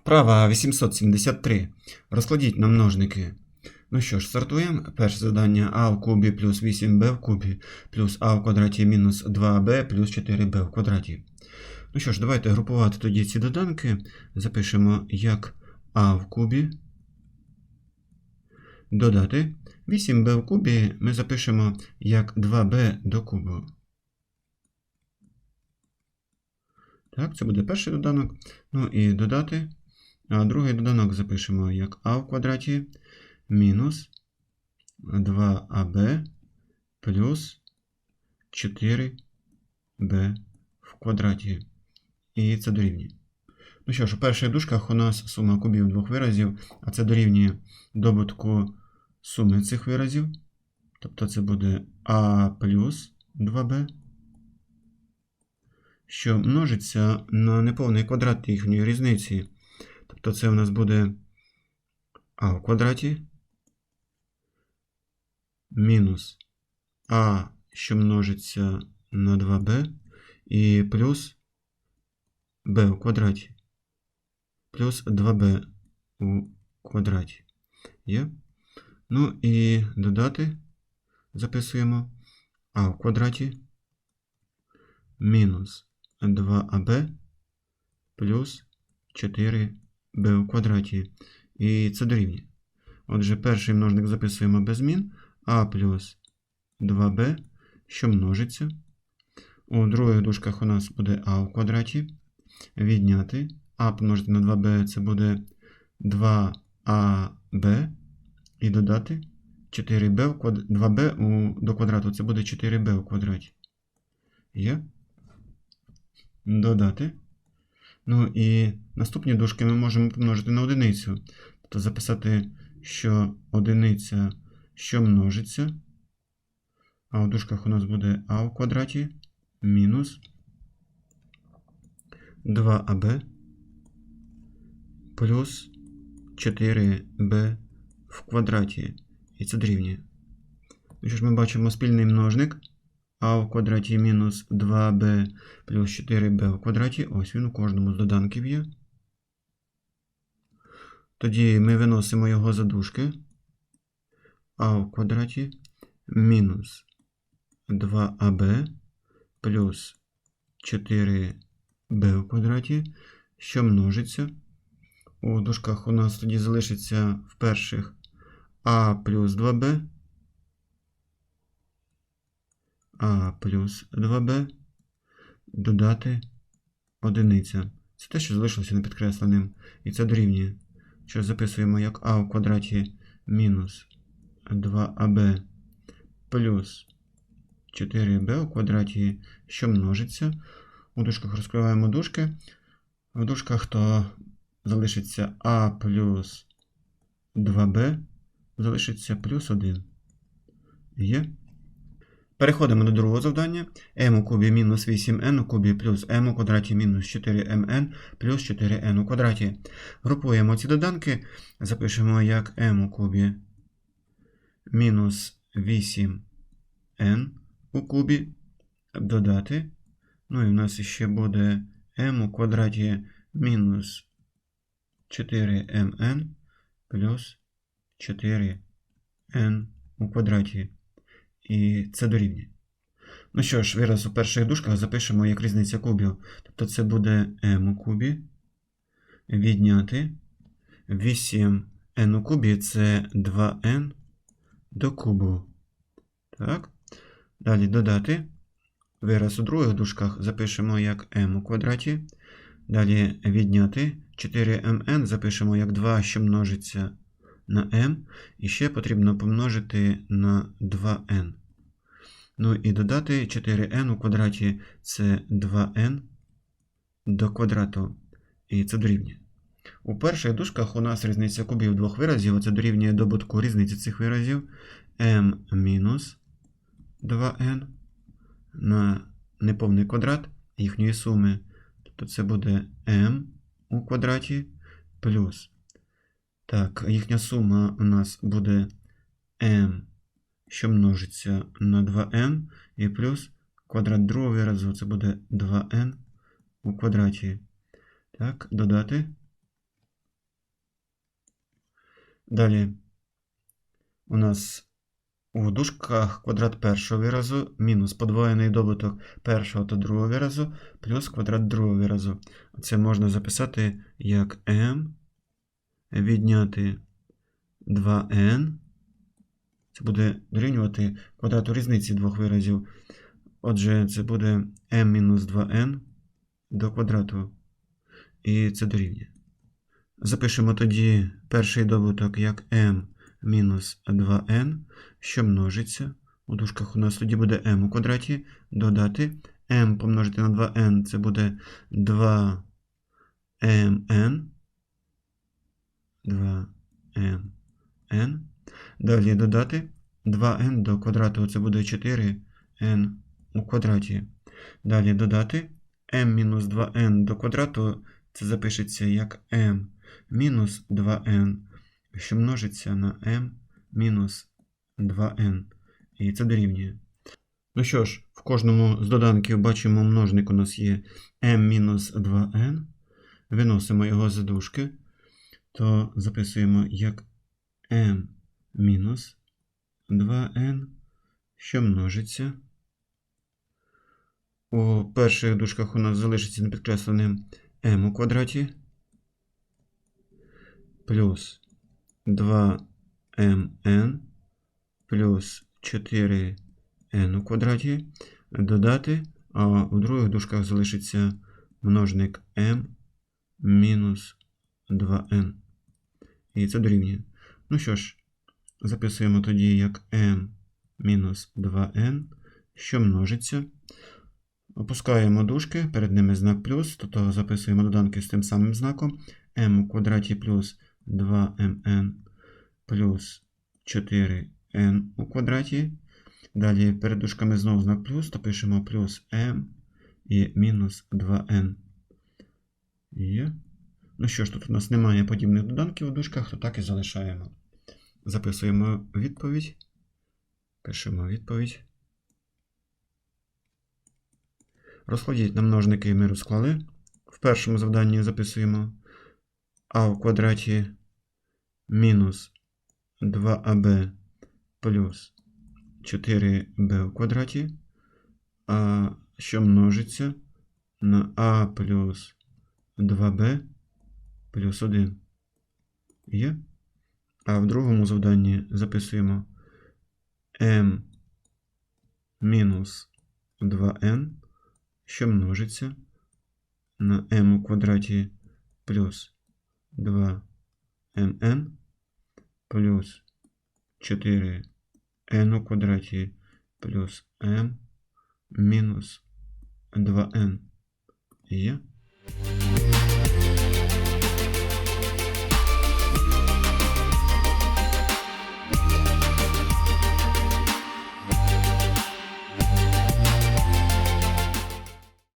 Вправа 873. Розкладіть на множники. Ну що ж, стартуємо. Перше завдання а в кубі плюс 8b в кубі плюс а в квадраті мінус 2b плюс 4b в квадраті. Ну що ж, давайте групувати тоді ці доданки. Запишемо як а в кубі. Додати. 8b в кубі ми запишемо як 2b до кубу. Так, це буде перший доданок. Ну і додати. А другий доданок запишемо як а в квадраті мінус 2аб плюс 4b в квадраті. І це дорівнює. Ну що ж, у перших дужках у нас сума кубів двох виразів, а це дорівнює добутку суми цих виразів. Тобто це буде а плюс 2b, що множиться на неповний квадрат їхньої різниці. Тобто це у нас буде а в квадраті мінус а, що множиться на 2b, і плюс b в квадраті. Плюс 2b у квадраті. Є? Ну і додати записуємо а в квадраті мінус 2аб плюс 4b в квадраті. І це дорівнює. Отже, перший множник записуємо без змін. а плюс 2b, що множиться. У других дужках у нас буде а в квадраті. Відняти. а помножити на 2b це буде 2аб. І додати 4b в квад... 2b у... до квадрату це буде 4b у квадраті. Є? Додати. Ну і наступні дужки ми можемо помножити на одиницю. Тобто записати, що одиниця, що множиться. А у дужках у нас буде а в квадраті мінус 2аб плюс 4b в квадраті. І це дорівнює. Ну що ж ми бачимо спільний множник а в квадраті мінус 2b плюс 4b в квадраті. Ось він у кожному з доданків є. Тоді ми виносимо його за дужки. а в квадраті мінус 2аб плюс 4b в квадраті, що множиться. У дужках у нас тоді залишиться в перших а плюс 2b. А плюс 2b додати одиниця. Це те, що залишилося непідкресленим. І це дорівнює. Що записуємо як а в квадраті мінус 2аб плюс 4b у квадраті, що множиться. У дужках розкриваємо дужки. В дужках то залишиться а плюс 2b, залишиться плюс 1. Є. Переходимо до другого завдання. m у кубі мінус 8n у кубі плюс m у квадраті мінус 4mn плюс 4n у квадраті. Групуємо ці доданки, запишемо як m у кубі мінус 8n у кубі додати. Ну і в нас ще буде m у квадраті мінус 4mn плюс 4n у квадраті. І це дорівнює. Ну що ж, вираз у перших дужках запишемо як різниця кубів. Тобто це буде m у кубі. Відняти 8n у кубі це 2n до кубу. Так. Далі додати. Вираз у других дужках запишемо як m у квадраті. Далі відняти 4mn запишемо як 2, що множиться на m. І ще потрібно помножити на 2n. Ну і додати 4n у квадраті це 2n до квадрату. І це дорівнює. У перших дужках у нас різниця кубів двох виразів. Це дорівнює добутку різниці цих виразів m мінус 2n на неповний квадрат їхньої суми. Тобто це буде m у квадраті плюс. Так, їхня сума у нас буде m що множиться на 2n, і плюс квадрат другого виразу це буде 2n у квадраті. Так, додати Далі у нас у дужках квадрат першого виразу мінус подвоєний добуток першого та другого виразу плюс квадрат другого виразу. Це можна записати як m відняти 2n. Це буде дорівнювати квадрату різниці двох виразів. Отже, це буде m-2n до квадрату. І це дорівнює. Запишемо тоді перший добуток як m мінус 2n, що множиться. У дужках у нас тоді буде m у квадраті. Додати m помножити на 2n це буде 2mn. 2mn. Далі додати 2n до квадрату це буде 4n у квадраті. Далі додати m-2n до квадрату це запишеться як m мінус 2n, що множиться на m мінус 2n. І це дорівнює. Ну що ж, в кожному з доданків бачимо множник у нас є m-2n. Виносимо його за дужки, то записуємо як m мінус 2n, що множиться. У перших дужках у нас залишиться непідкресленим m у квадраті плюс 2mn плюс 4n у квадраті додати, а у других дужках залишиться множник m мінус 2n. І це дорівнює. Ну що ж, записуємо тоді як m мінус 2n, що множиться. Опускаємо дужки, перед ними знак плюс, тобто записуємо доданки з тим самим знаком m у квадраті плюс 2mn плюс 4n у квадраті. Далі перед дужками знову знак плюс, то пишемо плюс m і мінус 2n. Є. Ну що ж, тут у нас немає подібних доданків у дужках, то так і залишаємо. Записуємо відповідь. Пишемо відповідь. Розкладіть на множники ми розклали. В першому завданні записуємо а в квадраті мінус 2аб плюс 4b в квадраті, а що множиться на а плюс 2b плюс 1. Є? А в другому завданні записуємо m мінус 2n, що множиться на m у квадраті плюс 2mn плюс 4n у квадраті плюс m мінус 2n. Є?